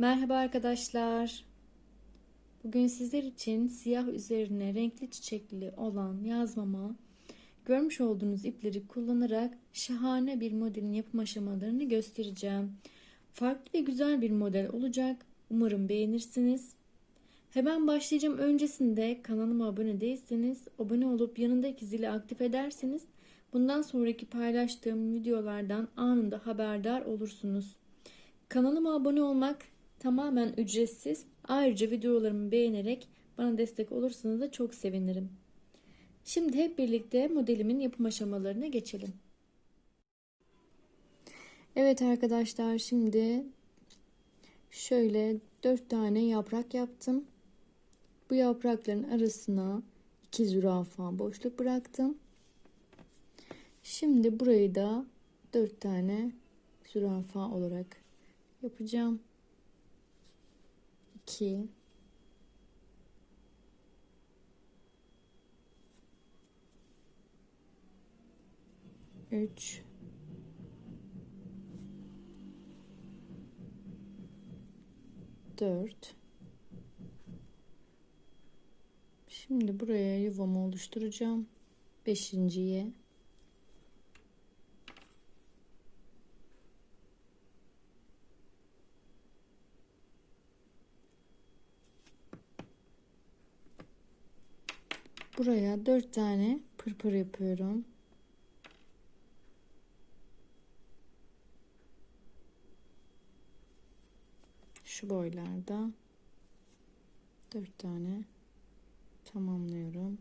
Merhaba arkadaşlar. Bugün sizler için siyah üzerine renkli çiçekli olan yazmama görmüş olduğunuz ipleri kullanarak şahane bir modelin yapım aşamalarını göstereceğim. Farklı ve güzel bir model olacak. Umarım beğenirsiniz. Hemen başlayacağım. Öncesinde kanalıma abone değilseniz abone olup yanındaki zili aktif ederseniz bundan sonraki paylaştığım videolardan anında haberdar olursunuz. Kanalıma abone olmak tamamen ücretsiz. Ayrıca videolarımı beğenerek bana destek olursanız da çok sevinirim. Şimdi hep birlikte modelimin yapım aşamalarına geçelim. Evet arkadaşlar şimdi şöyle 4 tane yaprak yaptım. Bu yaprakların arasına iki zürafa boşluk bıraktım. Şimdi burayı da 4 tane zürafa olarak yapacağım. 2 3 4 Şimdi buraya yuvamı oluşturacağım. Beşinciye Buraya dört tane pırpır yapıyorum. Şu boylarda dört tane tamamlıyorum.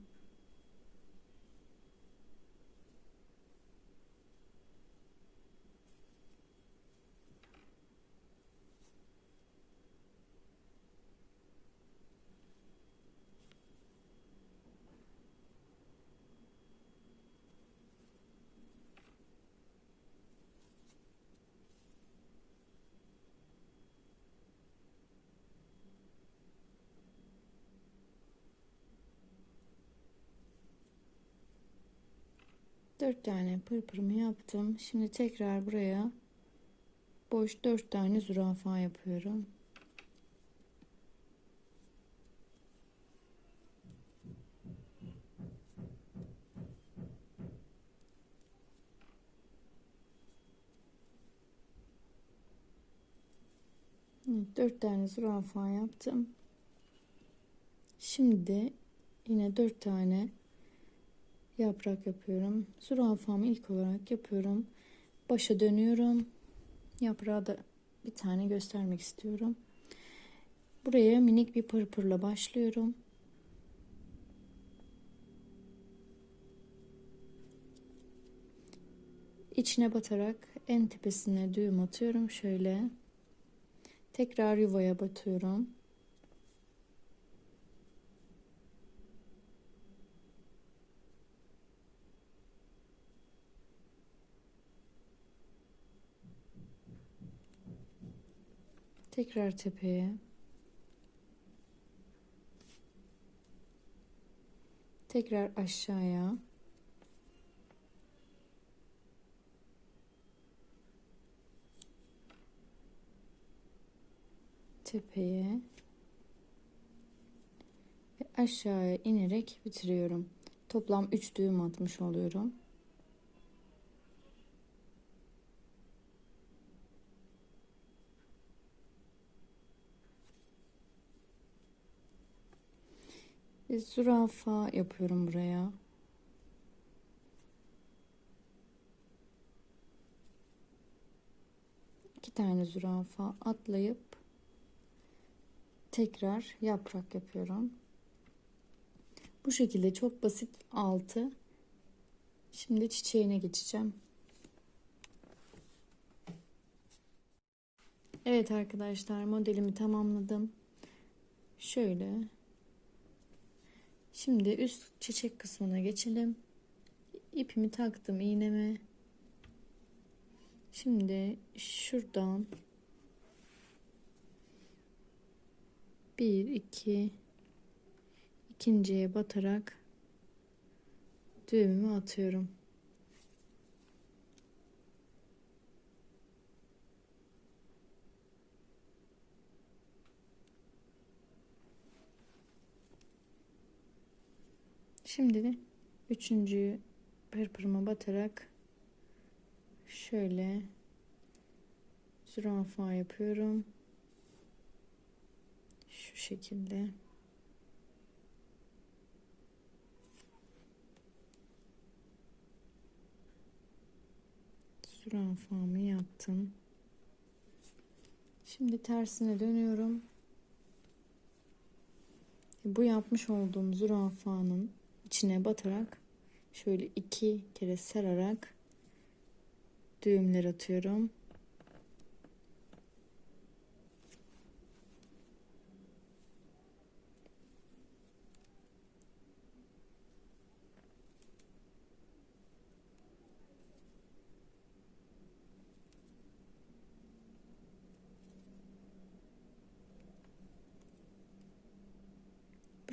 Dört tane pırpırımı yaptım. Şimdi tekrar buraya boş dört tane zürafa yapıyorum. Evet, dört tane zürafa yaptım. Şimdi yine dört tane yaprak yapıyorum. Zürafamı ilk olarak yapıyorum. Başa dönüyorum. Yaprağı da bir tane göstermek istiyorum. Buraya minik bir pırpırla başlıyorum. İçine batarak en tepesine düğüm atıyorum şöyle. Tekrar yuvaya batıyorum. Tekrar tepeye. Tekrar aşağıya. Tepeye. Ve aşağıya inerek bitiriyorum. Toplam 3 düğüm atmış oluyorum. Bir zürafa yapıyorum buraya. İki tane zürafa atlayıp tekrar yaprak yapıyorum. Bu şekilde çok basit altı. Şimdi çiçeğine geçeceğim. Evet arkadaşlar modelimi tamamladım. Şöyle Şimdi üst çiçek kısmına geçelim. İpimi taktım iğneme. Şimdi şuradan bir iki ikinciye batarak düğümümü atıyorum. Şimdi de üçüncüyü pırpırıma batarak şöyle zürafa yapıyorum. Şu şekilde. Zürafamı yaptım. Şimdi tersine dönüyorum. Bu yapmış olduğum zürafanın içine batarak şöyle iki kere sararak düğümler atıyorum.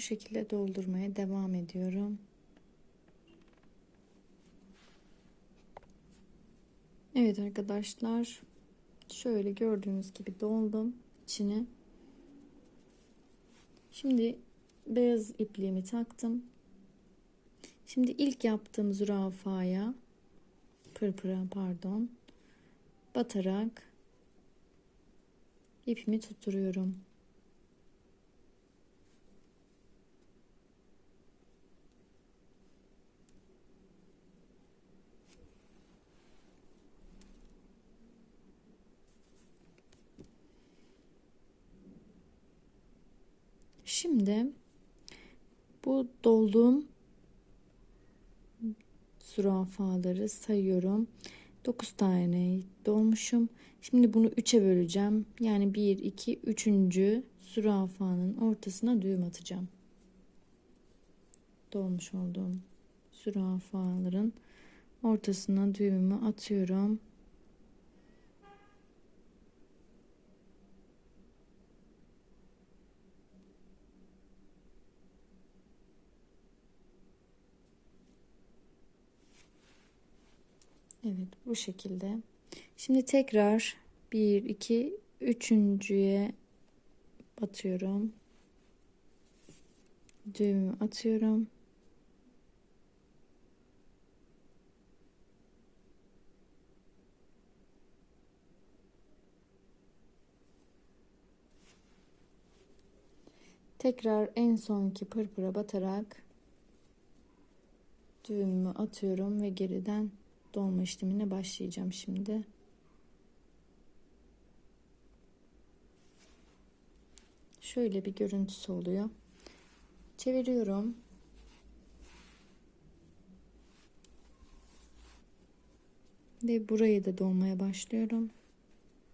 Şekilde doldurmaya devam ediyorum. Evet arkadaşlar. Şöyle gördüğünüz gibi doldum içine. Şimdi beyaz ipliğimi taktım. Şimdi ilk yaptığım zürafaya pırpıra pardon batarak ipimi tutturuyorum. Şimdi bu dolduğum zürafaları sayıyorum. 9 tane dolmuşum. Şimdi bunu 3'e böleceğim. Yani 1, 2, 3. zürafanın ortasına düğüm atacağım. Dolmuş olduğum zürafaların ortasına düğümü atıyorum. Evet bu şekilde. Şimdi tekrar 1 2 üçüncüye batıyorum. Düğümü atıyorum. Tekrar en sonki pırpıra batarak düğümümü atıyorum ve geriden dolma işlemine başlayacağım şimdi. Şöyle bir görüntüsü oluyor. Çeviriyorum. Ve burayı da dolmaya başlıyorum.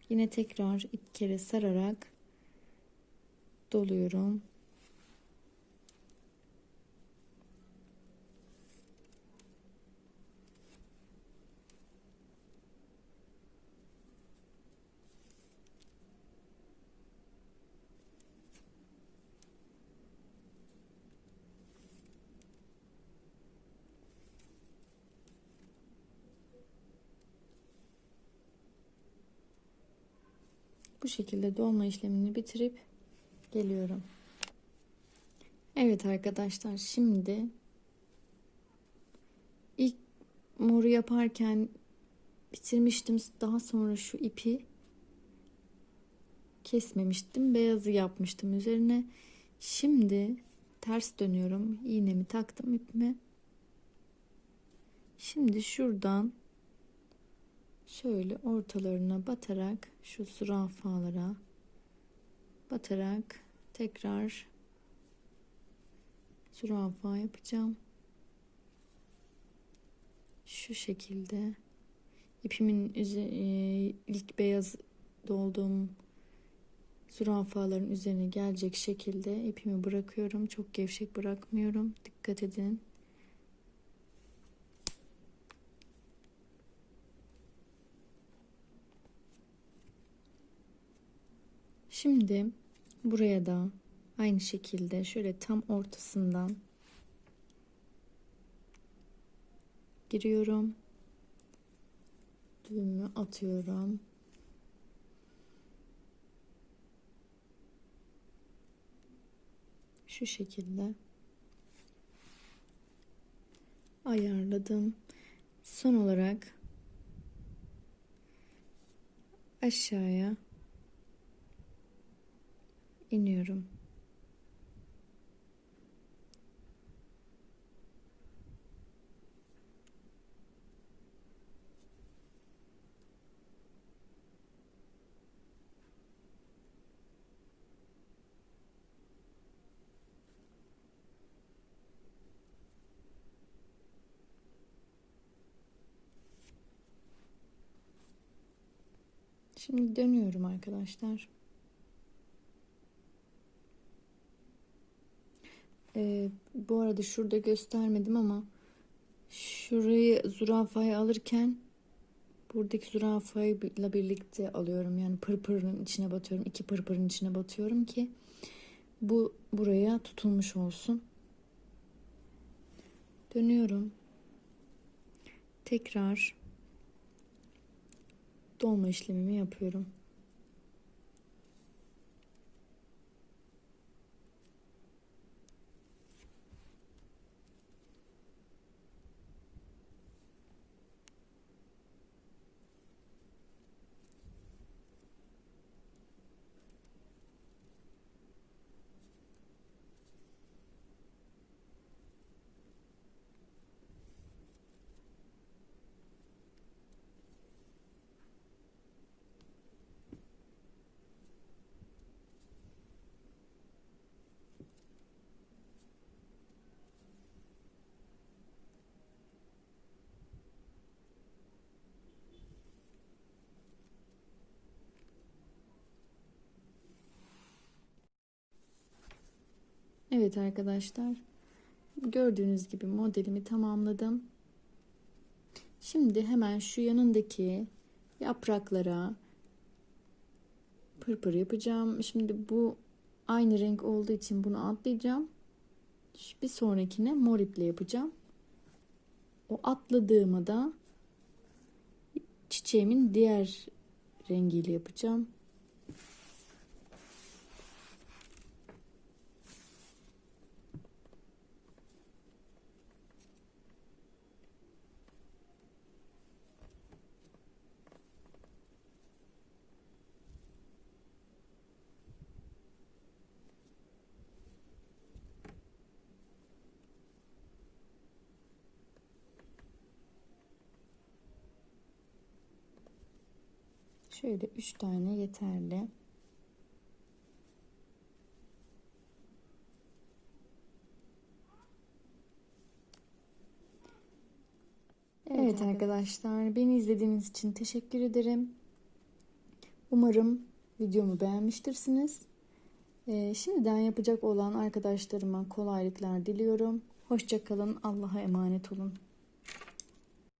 Yine tekrar iki kere sararak doluyorum. Bu şekilde dolma işlemini bitirip geliyorum. Evet arkadaşlar şimdi ilk moru yaparken bitirmiştim. Daha sonra şu ipi kesmemiştim. Beyazı yapmıştım üzerine. Şimdi ters dönüyorum. İğnemi taktım ipime. Şimdi şuradan şöyle ortalarına batarak şu zürafalara batarak tekrar zürafa yapacağım. Şu şekilde ipimin e, ilk beyaz dolduğum zürafaların üzerine gelecek şekilde ipimi bırakıyorum. Çok gevşek bırakmıyorum. Dikkat edin. Şimdi buraya da aynı şekilde şöyle tam ortasından giriyorum. Düğümü atıyorum. Şu şekilde. ayarladım. Son olarak aşağıya iniyorum. Şimdi dönüyorum arkadaşlar. Ee, bu arada şurada göstermedim ama şurayı zürafayı alırken buradaki zürafayla birlikte alıyorum. Yani pırpırın içine batıyorum. iki pırpırın içine batıyorum ki bu buraya tutulmuş olsun. Dönüyorum. Tekrar dolma işlemimi yapıyorum. Evet arkadaşlar. Gördüğünüz gibi modelimi tamamladım. Şimdi hemen şu yanındaki yapraklara pırpır yapacağım. Şimdi bu aynı renk olduğu için bunu atlayacağım. Bir sonrakine mor iple yapacağım. O atladığıma da çiçeğimin diğer rengiyle yapacağım. Şöyle üç tane yeterli. Evet arkadaşlar, beni izlediğiniz için teşekkür ederim. Umarım videomu beğenmiştirsiniz. Ee, şimdiden yapacak olan arkadaşlarıma kolaylıklar diliyorum. Hoşçakalın, Allah'a emanet olun.